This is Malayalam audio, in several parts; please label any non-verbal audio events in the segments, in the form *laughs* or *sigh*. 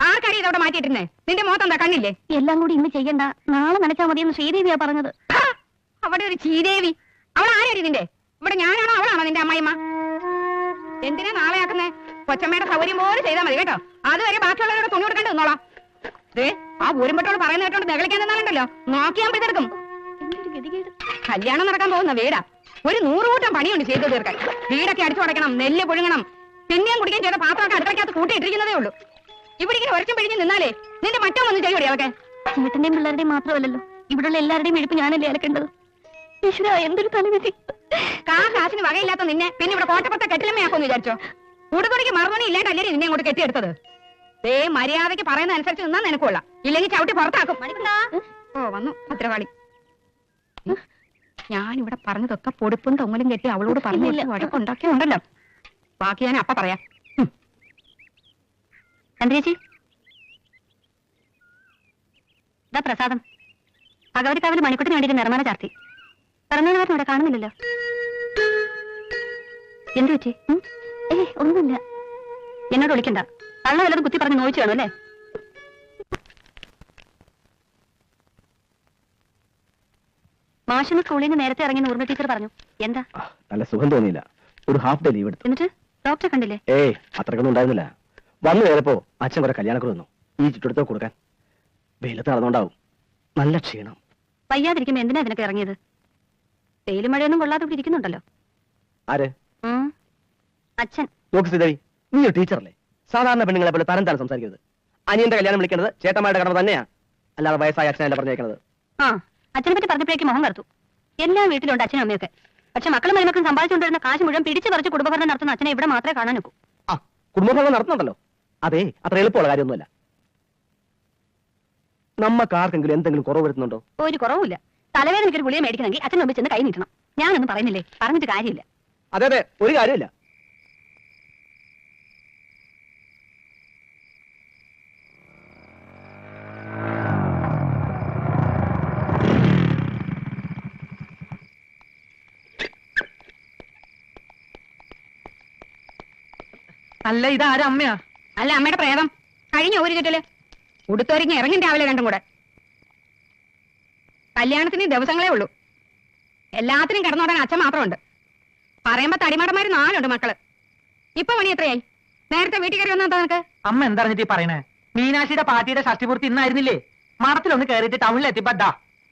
ആർക്കറിയാം ഇതവിടെ മാറ്റിയിട്ടിരുന്നേ? നിന്റെ മുഖത്ത് എന്താ കണ്ണില്ലേ? എല്ലാം കൂടി ഇന്ന് ചെയ്യണ്ട. നാളെ നനച്ചാ മതിയെന്ന് ശ്രീദേവിയാ പറഞ്ഞത്. അവിടെ ഒരു ചീദേവി അവൾ ആരാടി നിന്റെ? ഇവിടെ ഞാനാണോ അവളാണോ നിന്റെ അമ്മായിമ്മ? എന്തിനാ നാളെ ആക്കുന്നേ കൊച്ചമ്മയുടെ സൗകര്യം പോലെ ചെയ്താൽ മതി കേട്ടോ. അതുവരെ ബാക്കിയുള്ളവരോട് തുണി കൊടുക്കേണ്ടി വന്നോളാം ദേ ആ ഊരുമ്പട്ടോട് പറയുന്ന കേട്ടോണ്ട് നികളിക്കാൻ നിന്നാലുണ്ടല്ലോ. ഗതികേട്. കല്യാണം നടക്കാൻ പോകുന്ന വീടാ. ഒരു നൂറ് കൂട്ടം പണിയുണ്ട് ചെയ്തു തീർക്കാൻ. വീടൊക്കെ അടിച്ചു തുടയ്ക്കണം നെല്ല് പുഴുങ്ങണം. പിന്നെയും കുടിക്കാൻ ചെയ്ത പാത്രമൊക്കെ അടുക്കളക്കകത്ത് കൂട്ടിയിട്ടിരിക്കുന്നതേ ഉള്ളൂ. ഇവിടെ ഇങ്ങനെ ഒരച്ചും പിഴിഞ്ഞ് നിന്നാലേ നിന്റെ മറ്റോ വന്ന് ചെയ്യൂടെ അവക്കെ ചേട്ടന്റെയും പിള്ളേരുടെയും മാത്രമല്ലല്ലോ ഇവിടെയുള്ള എല്ലാവരുടെയും എഴുപ്പ് ഞാനല്ലേ അലക്കേണ്ടത്? ഈശ്വര എന്തൊരു തലവിധി കാ കാശിന് വകയില്ലാത്ത നിന്നെ പിന്നെ ഇവിടെ കോട്ടപ്പുറത്തെ കെട്ടിലമ്മയാക്കുമെന്ന് വിചാരിച്ചോ? ഉടുതുണിക്ക് മറുപടി ഇല്ലാണ്ടല്ലേ നിന്നെ അങ്ങോട്ട് കെട്ടിയെടുത്തത്? ദേ മര്യാദയ്ക്ക് പറയുന്ന അനുസരിച്ച് നിന്നാ നിനക്കുള്ള ഇല്ലെങ്കിൽ ചവിട്ടി പുറത്താക്കും. ഓ വന്നു ഭദ്രവാളി ഞാൻ ഇവിടെ പറഞ്ഞതൊക്കെ പൊടുപ്പും തൊങ്ങലും കെട്ടി അവളോട് പറഞ്ഞില്ല വഴക്കുണ്ടാക്കിയുണ്ടല്ലോ ബാക്കി ഞാൻ അപ്പ പറയാം. ചന്ദ്രേച്ചി? ഇതാ പ്രസാദം. ഭഗവതിക്കാവിൽ മണിക്കുട്ടിന് വേണ്ടിയിട്ട് നിർമ്മാണ ചാർത്തി. പറഞ്ഞവരും ഇവിടെ കാണുന്നില്ലല്ലോ. എന്തു പറ്റി? ഏ ഒന്നുമില്ല. എന്നോട് വിളിക്കണ്ട. കള്ള വല്ലതും കുത്തി പറഞ്ഞ് നോയിച്ചു കാണും അല്ലേ? മാഷിന് സ്കൂളിൽ നിന്ന് നേരത്തെ ഇറങ്ങി ഊർമ്മ ടീച്ചർ പറഞ്ഞു. എന്താ? നല്ല സുഖം തോന്നിയില്ല. ഒരു ഹാഫ് ഡേ ലീവ് എടുത്തു. എന്നിട്ട്? ഡോക്ടറെ കണ്ടില്ലേ? ഏയ് അത്രക്കൊന്നും ഉണ്ടായിരുന്നില്ല. വന്നു കയറപ്പോ അച്ഛൻ കുറെ കല്യാണക്കുറി വന്നു ഈ ചുറ്റെടുത്തോ കൊടുക്കാൻ. വെയിലത്ത് നടന്നുണ്ടാവും നല്ല ക്ഷീണം. വയ്യാതിരിക്കുമ്പോ എന്തിനാ ഇതിനൊക്കെ ഇറങ്ങിയത്? വെയിലും മഴയൊന്നും കൊള്ളാതെ ഇവിടെ ഇരിക്കുന്നുണ്ടല്ലോ. ആര്? ഉം. അച്ഛൻ. നോക്ക് ശ്രീദേവി നീ ഒരു ടീച്ചറല്ലേ? സാധാരണ പെണ്ണുങ്ങളെ പോലെ തരം താരം സംസാരിക്കരുത്. അനിയന്റെ കല്യാണം വിളിക്കുന്നത് ചേട്ടന്മാരുടെ കടമ തന്നെയാ. അല്ലാതെ വയസ്സായ അച്ഛനല്ല പറഞ്ഞേക്കുന്നത് ആ അച്ഛനെ പറ്റി പറഞ്ഞപ്പോഴേക്കും മുഖം കറുത്തു. എല്ലാ വീട്ടിലുണ്ട് അച്ഛനും അമ്മയൊക്കെ. പക്ഷെ മക്കളും മരുമക്കളും സമ്പാദിച്ചുകൊണ്ടിരുന്ന കാശ് മുഴുവൻ പിടിച്ചു പറിച്ച് കുടുംബഭരണം നടത്തുന്ന അച്ഛനെ ഇവിടെ മാത്രമേ കാണാൻ നോക്കൂ ആ കുടുംബഭരണം നടത്തുന്നുണ്ടല്ലോ. അതെ അത്ര എളുപ്പമുള്ള കാര്യമൊന്നുമല്ല. നമ്മക്ക് ആർക്കെങ്കിലും എന്തെങ്കിലും കുറവ് വരുത്തുന്നുണ്ടോ? ഒരു കുറവില്ല തലവേദനയ്ക്ക് ഒരു ഗുളിക മേടിക്കണമെങ്കിൽ അച്ഛൻ ഒന്നിച്ച് ചെന്ന് കൈ നീട്ടണം. ഞാനൊന്നും പറയുന്നില്ലേ? പറഞ്ഞിട്ട് കാര്യമില്ല. അതെ അതെ ഒരു കാര്യമില്ല. അല്ല ഇതാരമ്മയാ അമ്മയാ? അല്ല അമ്മയുടെ പ്രേതം. കഴിഞ്ഞ ഒരു ചുറ്റൽ? ഉടുത്തൊരുങ്ങി ഇറങ്ങും രാവിലെ രണ്ടും കൂടെ. കല്യാണത്തിന് ദിവസങ്ങളേ ഉള്ളൂ. എല്ലാത്തിനും കിടന്നോടാൻ അച്ഛൻ മാത്രമുണ്ട്. പറയുമ്പോ തടിമാടന്മാര് നാലുണ്ട് മക്കൾ. ഇപ്പൊ മണി എത്രയായി? നേരത്തെ വീട്ടിൽ കയറി വന്നാ നിനക്ക്? അമ്മ എന്താ പറഞ്ഞിട്ട് ഈ പറയണേ? മീനാശിയുടെ പാർട്ടിയുടെ ഷഷ്ടിപൂർത്തി ഇന്നായിരുന്നില്ലേ? മഠത്തിലൊന്ന് കയറിയിട്ട് ടൗണിൽ എത്തിപ്പെട്ടാ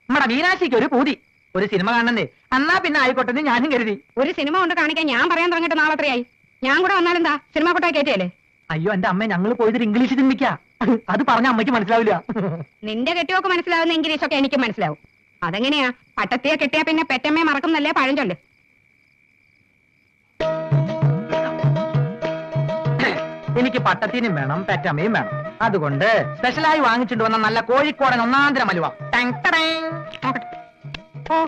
നമ്മടെ മീനാശിക്ക് ഒരു പൂതി. ഒരു സിനിമ കാണണ്ടേ അന്നാ പിന്നെ ആയിക്കോട്ടെ എന്ന് ഞാനും കരുതി. ഒരു സിനിമ കൊണ്ട് കാണിക്കാൻ ഞാൻ പറയാൻ തുടങ്ങിയിട്ട് നാളെ എത്രയായി ഞാൻ കൂടെ വന്നാലെന്താ? സിനിമ കൊട്ടാ കയറ്റിയല്ലേ? അയ്യോ എന്റെ അമ്മ ഞങ്ങൾ പോയിട്ട് ഇംഗ്ലീഷ് സിനിമയ്ക്കാ. അത് പറഞ്ഞ അമ്മയ്ക്ക് മനസ്സിലാവില്ല. നിന്റെ കെട്ടിയൊക്കെ മനസ്സിലാവുന്ന ഇംഗ്ലീഷൊക്കെ എനിക്ക് മനസ്സിലാവും. അതെങ്ങനെയാ? പട്ടത്തിയെ കെട്ടിയാ പിന്നെ പെറ്റമ്മയെ മറക്കുന്നല്ലേ പഴഞ്ചൊല്ല് എനിക്ക് പട്ടത്തിനും വേണം പെറ്റമ്മയും വേണം. അതുകൊണ്ട് സ്പെഷ്യലായി വാങ്ങിച്ചിട്ട് വന്ന നല്ല കോഴിക്കോടൻ ഒന്നാന്തരം ടടേങ്. ഓ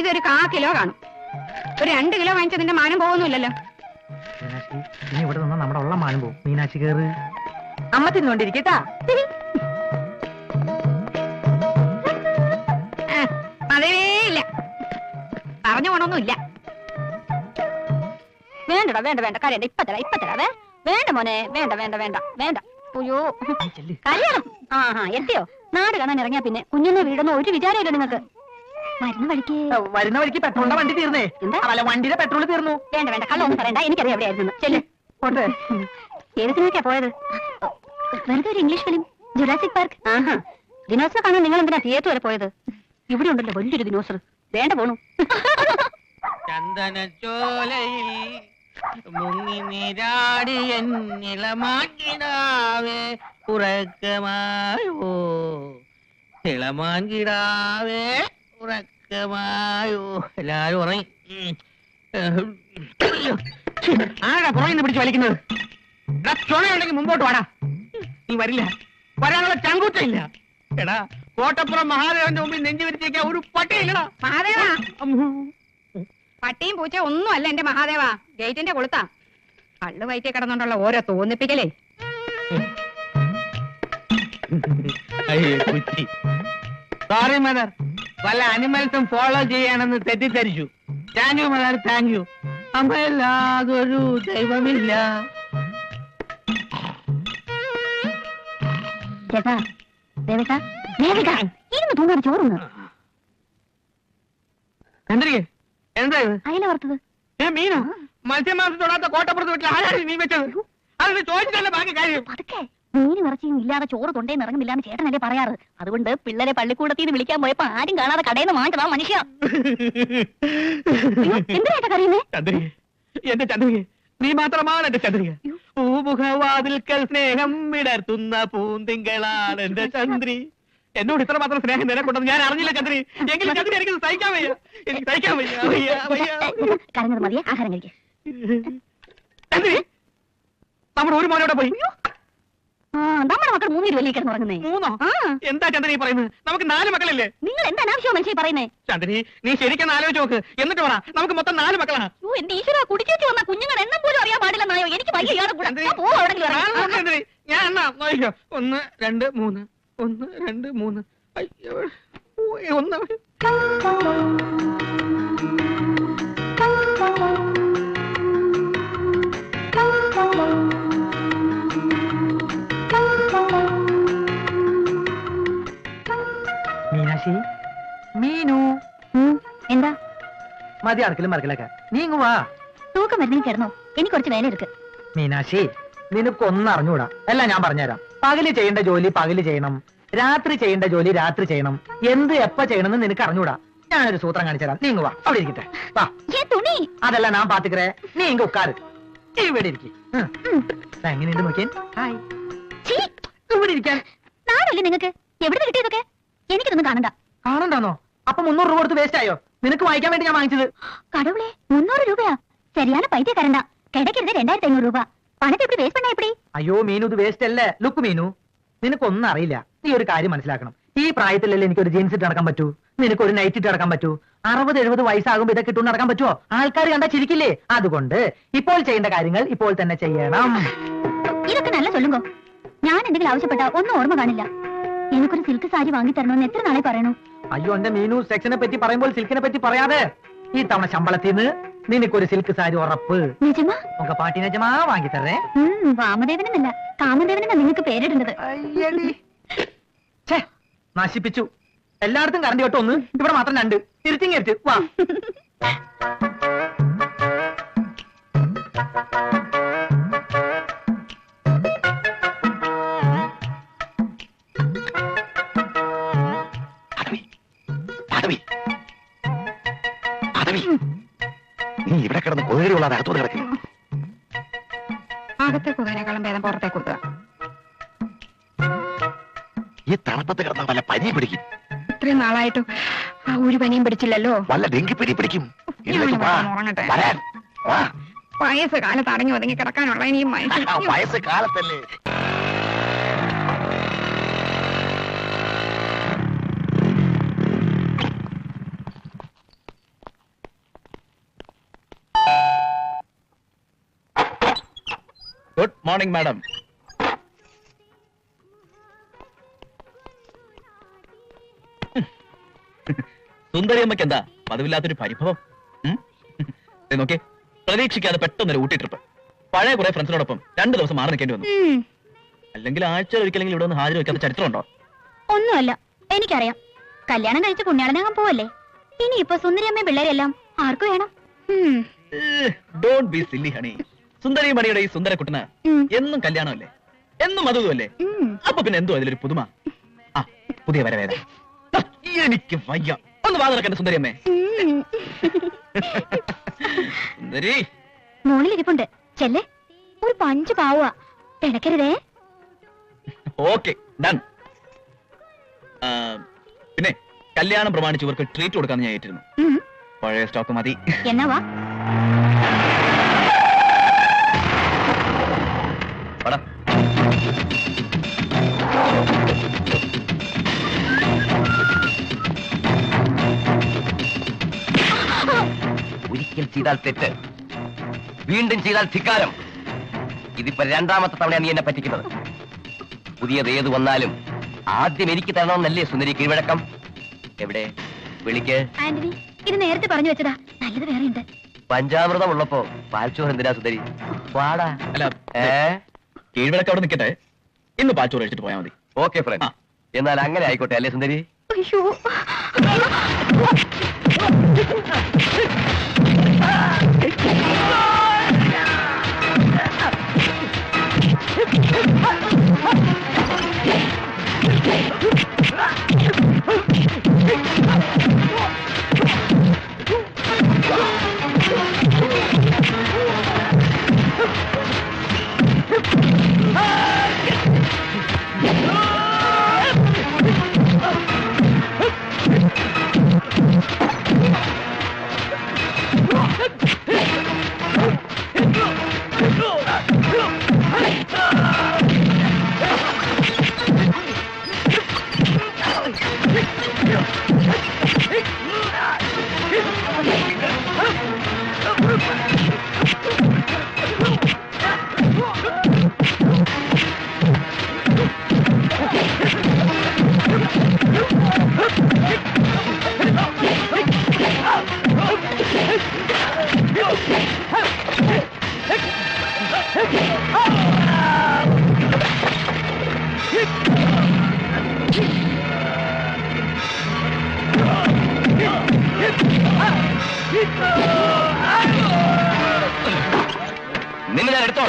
ഇതൊരു കാ കിലോ കാണും. ഒരു രണ്ട് കിലോ വാങ്ങിച്ചതിന്റെ മാനം പോകുന്നില്ലല്ലോ മീനാക്ഷി ഇനി ഇവിടെ നിന്ന് നമ്മുടെ ഉള്ള മാനം പോകും മീനാക്ഷി കേറ്. അമ്മ തിന്നുകൊണ്ടിരിക്കട്ടാ. ആ, അതേ പറഞ്ഞു പോണൊന്നുമില്ല. വേണ്ടടാ വേണ്ട വേണ്ട. കരയണ്ട ഇപ്പൊ തരാ ഇപ്പൊ തരാവേ വേണ്ട മോനെ. വേണ്ട വേണ്ട വേണ്ട വേണ്ട. അയ്യോ. കല്യാണം. ആ ആ എത്തിയോ? നാട് കാണാൻ ഇറങ്ങിയാ പിന്നെ കുഞ്ഞിനെ വീടൊന്നും ഒരു വിചാരമില്ല നിങ്ങൾക്ക്. വരുന്ന വഴിക്ക്. വരുന്ന വഴിക്ക് പെട്രോളിന്റെ വണ്ടി തീർന്നേ? അല്ല വണ്ടിയുടെ പെട്രോൾ തീർന്നു. വേണ്ട വേണ്ട. കള്ളൊന്നും പറയണ്ട. എനിക്കറിയാം എവിടെയായിരുന്നു. ചെല്ല്. ഏത് സിനിമയ്ക്കാ പോയത്? വെറുതെ ഒരു ഇംഗ്ലീഷ് ഫിലിം. Jurassic Park. ആഹാ. ദിനോസർ കാണാൻ നിങ്ങൾ എന്തിനാ തിയേറ്റർ വരെ പോയത്? ഇവിടെ ഉണ്ടല്ലോ വലിയൊരു ദിനോസർ. വേണ്ട പോണു. ചന്ദനച്ചോലയിൽ മുങ്ങി നീരാടി എന്നിളമാക്കിടാവേ ഉറക്കമായോ? ഇളമാൻകിടാവേ ഉറക്കമായോ? എല്ലാരും ഉറങ്ങി. ആരാ പുറകിൽ നിന്ന് പിടിച്ച് വലിക്കുന്നത്? ചുണയുണ്ടെങ്കിൽ മുമ്പോട്ട് വാടാ. നീ വരില്ല. വരാനുള്ള ചങ്കൂറ്റമില്ല എടാ കോട്ടപ്പുറം മഹാദേവന്റെ മുമ്പിൽ നെഞ്ചു വിരിച്ചേക്കാൻ ഒരു പട്ടിയില്ലടാ മഹാദേവ? പട്ടിയും പൂച്ച ഒന്നും അല്ല എന്റെ മഹാദേവ. ഗേറ്റിന്റെ കൊളുത്താ. കള്ളു വയറ്റി കിടന്നോണ്ടുള്ള ഓരോ തോന്നിപ്പിക്കലേ. സോറി മദർ പല അനിമൽസും ഫോളോ ചെയ്യാണെന്ന് തെറ്റിദ്ധരിച്ചു. Thank you mother thank you അമ്മയല്ലാതൊരു ദൈവമില്ല. ചേട്ടാ ഇരുന്ന് ചോറുന്ന് എന്താ ഇത്? അയല വറുത്തത്. ഏ മീനോ? മത്സ്യമാംസം തൊടാത്ത കോട്ടപ്പുറത്ത് വീട്ടിൽ ആരാണ് നീ വെച്ചത്? അതിന് ചോദിച്ചിട്ടല്ല ബാക്കി കാര്യം? പതുക്കെ. മീനും നിറച്ചിയും ഇല്ലാതെ ചോറ് തൊണ്ടേ ഇറങ്ങുന്നില്ല എന്ന് ചേട്ടനല്ലേ പറയാറ്. അതുകൊണ്ട് പിള്ളേരെ പള്ളിക്കൂടത്തിൽ നിന്ന് വിളിക്കാൻ പോയപ്പോ ആരും കാണാതെ കടയിൽ നിന്ന് വാങ്ങിച്ചതാ മനുഷ്യ. അയ്യോ, എന്തിനാ ചേട്ടാ കറിയുന്നേ ചന്ദ്രിക എന്റെ ചന്ദ്രിക നീ മാത്രമാണ് എന്റെ ചന്ദ്രിക. പൂമുഖവാതിൽക്കൽ സ്നേഹം വിടർത്തുന്ന പൂന്തിങ്കളാണ് എന്റെ ചന്ദ്രി. എന്നോട് ഇത്ര മാത്രം സ്നേഹം നിലക്കൊണ്ടെന്ന് ഞാൻ അറിഞ്ഞില്ല ചന്ദ്രി. എങ്കിലും ചന്ദ്രി എനിക്ക് സഹിക്കാൻ വയ്യ. എനിക്ക് സഹിക്കാൻ വയ്യ. വയ്യ വയ്യ. കരഞ്ഞത് മതിയെ ആഹാരം കഴിക്കുക ചന്ദ്രി നമ്മുടെ ഒരു മോനോടെ പോയി. നമ്മുടെ മക്കൾ മൂന്നിൽ വലിയ കിടന്ന് ഉറങ്ങുന്നേ. മൂന്നോ? എന്താ ചന്ദ്രി പറയുന്നത്? നമുക്ക് നാല് മക്കളല്ലേ? നിങ്ങൾ എന്താ അനാവശ്യം മനുഷ്യ പറയുന്നേ? ചന്ദ്രി നീ ശരിക്കും ആലോചിച്ച് നോക്ക്. എന്നിട്ട് പറ നമുക്ക് മൊത്തം നാല് മക്കളാ ഓ എന്റെ ഈശ്വര കുടിച്ചേച്ച് വന്ന കുഞ്ഞുങ്ങൾ എണ്ണം പോലും അറിയാൻ പാടില്ലെന്നായോ എനിക്ക് വയ്യ ഇയാളെ കൂടെ. ഞാൻ എണ്ണാം നോക്കിക്കോ. ഒന്ന് രണ്ട് മൂന്ന്. ഒന്ന് രണ്ട് മൂന്ന്. അയ്യോ. ഒന്ന്. മീനാക്ഷി മീനു. എന്താ? മതി അടക്കലും മറക്കലൊക്കെ നീങ്ങു വാ. തൂക്കം മരുന്നിന് ചേർന്നു. എനിക്ക് കുറച്ച് വേലയെടുക്ക് മീനാശി നിനക്കൊന്നും അറിഞ്ഞൂടാ. എല്ലാം ഞാൻ പറഞ്ഞുതരാം. പകൽ ചെയ്യേണ്ട ജോലി പകൽ ചെയ്യണം. രാത്രി ചെയ്യേണ്ട ജോലി രാത്രി ചെയ്യണം. എന്ത് എപ്പ ചെയ്യണമെന്ന് നിനക്ക് അറിഞ്ഞൂടാ. ഞാനൊരു സൂത്രം കാണിച്ചു തരാം. നീങ്ങുവാ അവിടെ ഇരിക്കട്ടെ. വാ. തുണി? അതല്ല ഞാൻ പാത്തിക്കറേ. നീ ഇങ്ങ ഉക്കാറ് ഇവിടെ ഇരിക്കും. എങ്ങനെയുണ്ട് നോക്കിയാൻ ഹായ്. ഇവിടെ ഇരിക്കാൻ. നാടല്ലേ നിങ്ങക്ക്? എവിടെ കിട്ടിയതൊക്കെ? എനിക്കിതൊന്നും കാണണ്ട കാണണ്ടാന്നോ അപ്പൊ മുന്നൂറ് രൂപ കൊടുത്ത് വേസ്റ്റ് ആയോ നിനക്ക് വായിക്കാൻ വേണ്ടി ഞാൻ വാങ്ങിച്ചത് கடவுளே முன்னூறு ரூபாயா சரியான பைத்தியக்காரன் தான் கிடைக்கிறது ரெண்டாயிரத்தி ஐநூறு ரூபாய் பணத்தை எப்படி வேஸ்ட் பண்ண எப்படி അയ്യോ മീനു ഇത് വേസ്റ്റ് അല്ലേ ലുക്ക് മീനു നിനക്കൊന്നും അറിയില്ല നീ ഒരു കാര്യം മനസ്സിലാക്കണം ഈ പ്രായത്തിലല്ലേ എനിക്ക് ഒരു ജീൻസ് ഇട്ട് നടക്കാൻ പറ്റൂ നിനക്ക് ഒരു നൈറ്റ് ഇട്ട് നടക്കാൻ പറ്റൂ അറുപത് എഴുപത് വയസ്സാകുമ്പോ ഇതൊക്കെ ഇട്ടു നടക്കാൻ പറ്റുമോ ആൾക്കാർ കണ്ടാ ചിരിക്കില്ലേ അതുകൊണ്ട് ഇപ്പോൾ ചെയ്യേണ്ട കാര്യങ്ങൾ ഇപ്പോൾ തന്നെ ചെയ്യണം ഇതൊക്കെ നല്ല சொல்லுங்க ഞാൻ എന്തെങ്കിലും ആവശ്യപ്പെട്ട ഒന്നും ഓർമ്മ കാണില്ല എനിക്കൊരു സിൽക്ക് സാരി വാങ്ങി തരണമെന്ന് എത്ര നാളെ പറയണു? അയ്യോ എന്റെ മീനു സെക്ഷനെ പറ്റി പറയുമ്പോൾ സിൽക്കിനെ പറ്റി പറയാതെ. ഈ തവണ ശമ്പളത്തിൽ നിന്ന് നിനക്കൊരു സിൽക്ക് സാരി ഉറപ്പ്. നിജമാ? ഉങ്ക പാട്ടി ജമാ വാങ്ങി തരേ ഉം, വാമദേവനെന്നല്ല കാമദേവനെന്നാ നിങ്ങൾക്ക് പേരിടേണ്ടത്. ഛേ, നശിപ്പിച്ചു. എല്ലായിടത്തും കറണ്ട് കേട്ടോ ഒന്ന്. ഇവിടെ മാത്രം രണ്ട്. തിരിച്ചിങ്ങെടുത്ത് വാ. *laughs* കൊള്ളാതെ അകത്തോട് കിടക്കും അകത്തെ കുതിരേക്കാളും ഭേദം പുറത്തെ കുത്തുക ഈ തണുപ്പത്ത് കിടന്ന വല്ല പനി പിടിക്കും ഇത്രയും നാളായിട്ടും ആ ഒരു പനിയും പിടിച്ചില്ലല്ലോ വല്ല ഡെങ്കിപ്പനി പിടിക്കും ഞാൻ എഴുന്നേറ്റ് വാ. ഇവിടെ ഉറങ്ങട്ടെ. വരാൻ. വാ. വയസ്സ് കാലത്ത് അടങ്ങി ഒതുങ്ങി കിടക്കാനുള്ള ഇനിയും വയസ്സ് കാലത്തല്ലേ ഗുഡ് മോർണിംഗ് മാഡം സുന്ദരിയമ്മയ്ക്ക് എന്താ? പതിവില്ലാത്തൊരു പരിഭവം? നോക്കി പ്രതീക്ഷിക്കാതെ പെട്ടെന്നൊരു ഊട്ടി ട്രിപ്പ് പഴയ കുറെ ഫ്രണ്ട്സിനോടൊപ്പം രണ്ടു ദിവസം മാറി നിൽക്കേണ്ടി വന്നു. അല്ലെങ്കിൽ ആഴ്ച ഒരിക്കലെങ്കിലും ഇവിടെ ഒന്ന് ഹാജർ വെക്കാത്ത ചരിത്രമുണ്ടോ? ഒന്നുമല്ല. എനിക്കറിയാം. കല്യാണം കഴിച്ച പുണ്യാളനാകാൻ പോവല്ലേ? ഇനി ഇപ്പൊ സുന്ദരിയമ്മയും പിള്ളേരെല്ലാം ആർക്കു വേണം? ഡോണ്ട് ബി സില്ലി ഹണി സുന്ദരി മണിയുടെ ഈ സുന്ദര കുട്ടന് എന്നും കല്യാണമല്ലേ? എന്നും അതുമല്ലേ അല്ലേ അപ്പൊ പിന്നെ എന്തോ അതിലൊരു പുതുമ? ആ പുതിയ വരവേദ എനിക്ക് വയ്യ. ഒന്ന് വാതിറക്കണ്ട സുന്ദരി സുന്ദരിയമ്മേ. സുന്ദരി. മോളിലിരിപ്പുണ്ട്. ചെല്ലേ. ഒരു പഞ്ച് പാവുക പിണക്കരുതേ. Okay done. പിന്നെ കല്യാണം പ്രമാണിച്ചവർക്ക് ട്രീറ്റ് കൊടുക്കാന്ന് ഞാൻ ഏറ്റിരുന്നു പഴയ സ്റ്റോക്ക് മതി. എന്നാ ചെയ്താൽ തെറ്റ്. വീണ്ടും ചെയ്താൽ ധിക്കാരം. ഇതിപ്പോ രണ്ടാമത്തെ തവണയാണ് നീ എന്നെ പറ്റിക്കുന്നത്. പുതിയത് ഏത് വന്നാലും ആദ്യം എനിക്ക് തരണമെന്നല്ലേ സുന്ദരി കീഴ്വഴക്കം? എവിടെ? വിളിക്ക്. ആന്റണി ഇത് നേരത്തെ പറഞ്ഞു വെച്ചതാ. നല്ലത് വേറെ ഉണ്ട് പഞ്ചാമൃതം ഉള്ളപ്പോ പാൽച്ചോറ് എന്തിനാ സുന്ദരി? വാടാ. അല്ല ഏ? കീഴ്വിളക്ക് അവിടെ നിൽക്കട്ടെ ഇന്ന് പാൽച്ചോർ കഴിച്ചിട്ട് പോയാൽ മതി. ഓക്കെ ഫ്രണ്ട് എന്നാൽ അങ്ങനെ ആയിക്കോട്ടെ അല്ലേ സുന്ദരി? അയ്യോ. നിന്നെ ഓടാ.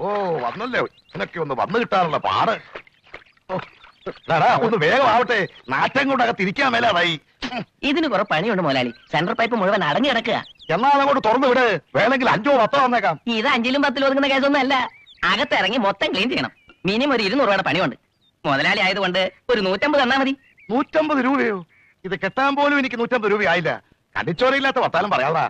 ഓ വന്നല്ലേ. ഇതൊക്കെ ഒന്ന് വന്നു കിട്ടാനുള്ള പാട്. ഒന്ന് വേഗം ആവട്ടെ. നാറ്റം കൊണ്ടകത്ത് ഇരിക്കാൻ മേലാതായി. ഇതിന് കുറെ പണിയുണ്ട് മുതലാളി സെൻട്രൽ പൈപ്പ് മുഴുവൻ അടങ്ങി കിടക്കുക. എന്നാൽ അങ്ങോട്ട് തുറന്നു വിട്. വേണമെങ്കിൽ അഞ്ചോ പത്തോ വന്നേക്കാം. ഇത് അഞ്ചിലും പത്തിലും ഒതുങ്ങുന്ന കേസൊന്നും അല്ല. അകത്തിറങ്ങി മൊത്തം ക്ലീൻ ചെയ്യണം. മിനിമം ഒരു ഇരുന്നൂറ് രൂപയുടെ പണിയുണ്ട്. മുതലാളി ആയതുകൊണ്ട് ഒരു നൂറ്റമ്പത് തന്നാ മതി. നൂറ്റമ്പത് രൂപയോ? ഇത് കെട്ടാൻ പോലും എനിക്ക് നൂറ്റമ്പത് രൂപയായില്ല കടിച്ചോറയില്ലാത്ത വർത്താനം പറയാളാ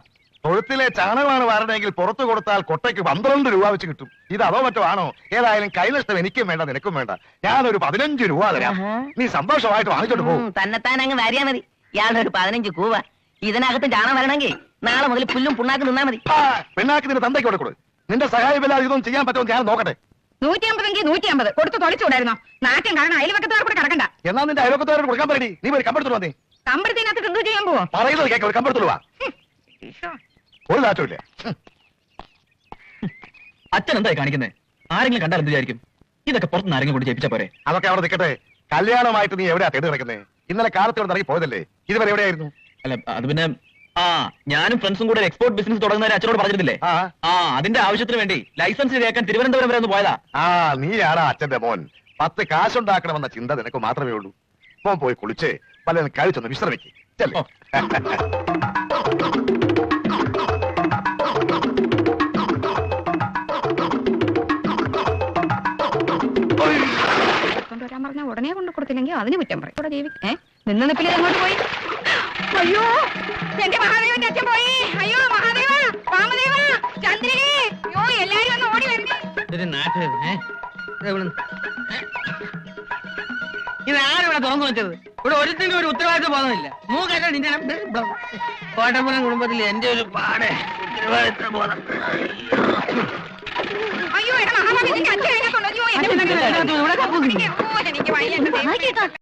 തൊഴുത്തിലെ ചാണകമാണ് വാരണമെങ്കിൽ പുറത്തു കൊടുത്താൽ കൊട്ടയ്ക്ക് പന്ത്രണ്ട് രൂപ വെച്ച് കിട്ടും. ഇത് അതോ മറ്റോ ആണോ? ഏതായാലും കൈനഷ്ടം എനിക്കും വേണ്ട നിനക്കും വേണ്ട. ഞാനൊരു പതിനഞ്ച് രൂപ തരാം. നീ സന്തോഷമായിട്ട് വാങ്ങിച്ചോട്ട് പോകും തന്നെത്താൻ അങ്ങ് വാരിയാ മതി. ഇയാളൊരു പതിനഞ്ച് കൂവ. ഇതിനകത്ത് ചാണകം വരണമെങ്കിൽ നാളെ മുതൽ പുല്ലും പുണ്ണാക്ക് നിന്നാ മതി. പെണ്ണാക്കി നിന്റെ തന്തയ്ക്ക് കൊടുക്കൂ. നിന്റെ സഹായമില്ലാതെ ഇതൊന്നും ചെയ്യാൻ പറ്റുമെന്ന് ഞാൻ നോക്കട്ടെ. നൂറ്റി അമ്പതെങ്കിൽ നൂറ്റി അമ്പത് കൊടുത്ത് തൊളിച്ചുകൂടായിരുന്നോ നാട്യം കാരണം അയൽവക്കത്തുകാർ കൂടെ കിടക്കണ്ട. എന്നാ നിന്റെ കൊടുക്കാൻ നീ ഒരു കമ്പെടുത്തു വന്നേ. ചെയ്യാൻ പോവോ? പറയുന്നത് കേൾക്കാം ഒരു കമ്പെടുത്തു വാ. ഒരു നാറ്റമില്ല അച്ഛൻ എന്തായി കാണിക്കുന്നത് ആരെങ്കിലും കണ്ടാൽ എന്ത് വിചാരിക്കും? ഇതൊക്കെ പുറത്തുനിന്ന് ആരെങ്കിലും കൂടി ജയിപ്പിച്ച പോരെ? അതൊക്കെ അവിടെ നിൽക്കട്ടെ കല്യാണമായിട്ട് നീ എവിടെയാ തേടി കിടക്കുന്നത് ഇന്നലെ കാലത്തോടെ ഇറങ്ങി പോയതല്ലേ? ഇതുവരെ എവിടെയായിരുന്നു? അല്ല അത് പിന്നെ ആ ഞാനും ഫ്രണ്ട്സും കൂടെ എക്സ്പോർട്ട് ബിസിനസ് തുടങ്ങുന്നവരെ അച്ഛനോട് പറഞ്ഞിരുന്നില്ലേ? ആ. ആ അതിന്റെ ആവശ്യത്തിന് വേണ്ടി ലൈസൻസ് കേൾക്കാൻ തിരുവനന്തപുരം വരെ ഒന്ന് പോയതാ. ആ നീയാടാ അച്ഛന്റെ മോൻ. പത്ത് കാശുണ്ടാക്കണമെന്ന ചിന്ത നിനക്ക് മാത്രമേ ഉള്ളൂ. മോൻ പോയി കുളിച്ച് പലരും കഴിച്ചൊന്ന് വിശ്രമിക്ക്. ചെല്ലോ. കൊണ്ടുവരാൻ പറഞ്ഞ ഉടനെ കൊണ്ട് കൊടുത്തില്ലെങ്കിൽ അതിന് കുറ്റം പറയും. ഇവിടെ ജീവി ഏ? നിന്ന് നിപ്പിൽ അങ്ങോട്ട് പോയി. അയ്യോ! ഇത് ആരിവിടെ തുറന്നു വെച്ചത്. ഇവിടെ ഒരുത്തിനും ഒരു ഉത്തരവാദിത്വ ബോധമില്ല. മൂക്കറ്റ നിന്റെ കോട്ടപ്പുറം കുടുംബത്തിൽ എന്റെ ഒരു പാട് ഉത്തരവാദിത്വ ബോധം. അയ്യോ എടാ നിന്റെ അച്ഛൻ. അയ്യോ, എനിക്ക് വയ്യ.